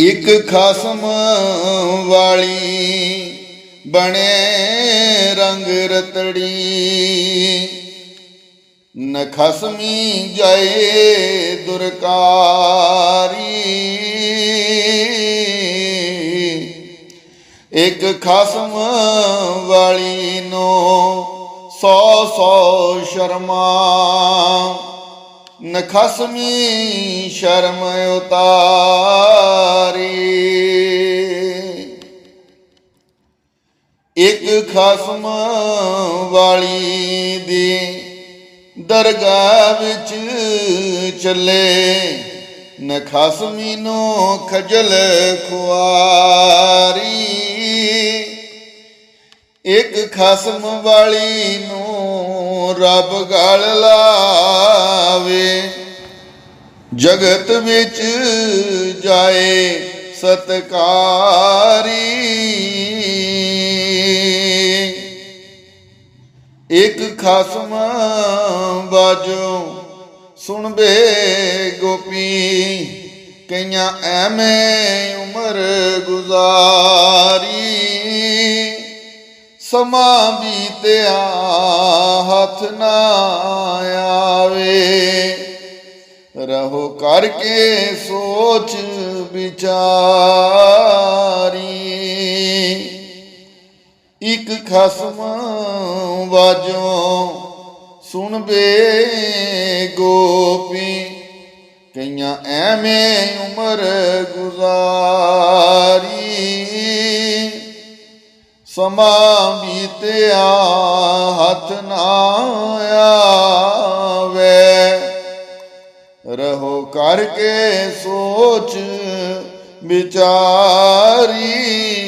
ਇੱਕ ਖਸਮ ਵਾਲੀ ਬਣੇ ਰੰਗ ਰਤੜੀ। ਨਖਸਮੀ ਜਾਏ ਦੁਰਕਾਰੀ। ਇੱਕ ਖਸਮ ਵਾਲੀ ਨੂੰ ਸੌ ਸੌ ਸ਼ਰਮਾ। ਨਖਸਮੀ ਸ਼ਰਮ ਉਤਾਰੀ। ਖਸਮ ਵਾਲੀ ਦੀ ਦਰਗਾਹ ਵਿੱਚ ਚੱਲੇ। ਨਖਸਮੀ ਨੂੰ ਖਜਲ ਖੁਆਰੀ। ਇੱਕ ਖਸਮ ਵਾਲੀ ਨੂੰ ਰੱਬ ਗਲ ਲਾਵੇ। ਜਗਤ ਵਿੱਚ ਜਾਏ ਸਤਕਾਰੀ। ਇਕ ਖਸਮ ਬਾਜੋ ਸੁਣਬੇ ਗੋਪੀ, ਕਈਆਂ ਐਵੇਂ ਉਮਰ ਗੁਜ਼ਾਰੀ। ਸਮਾਂ ਬੀਤਿਆ, ਹੱਥ ਨਾ ਆਵੇ। ਰਹੋ ਕਰਕੇ ਸੋਚ ਵਿਚਾਰ। ਇੱਕ ਖਸਮ ਵਜੋਂ ਸੁਣ ਬੇ ਗੋਪੀ। ਕਈਆਂ ਐਵੇਂ ਉਮਰ ਗੁਜ਼ਾਰੀ, ਸਮਾਂ ਬੀਤਿਆ, ਹੱਥ ਨਾ ਆਵੇ। ਰਹੋ ਕਰਕੇ ਸੋਚ ਵਿਚਾਰੀ।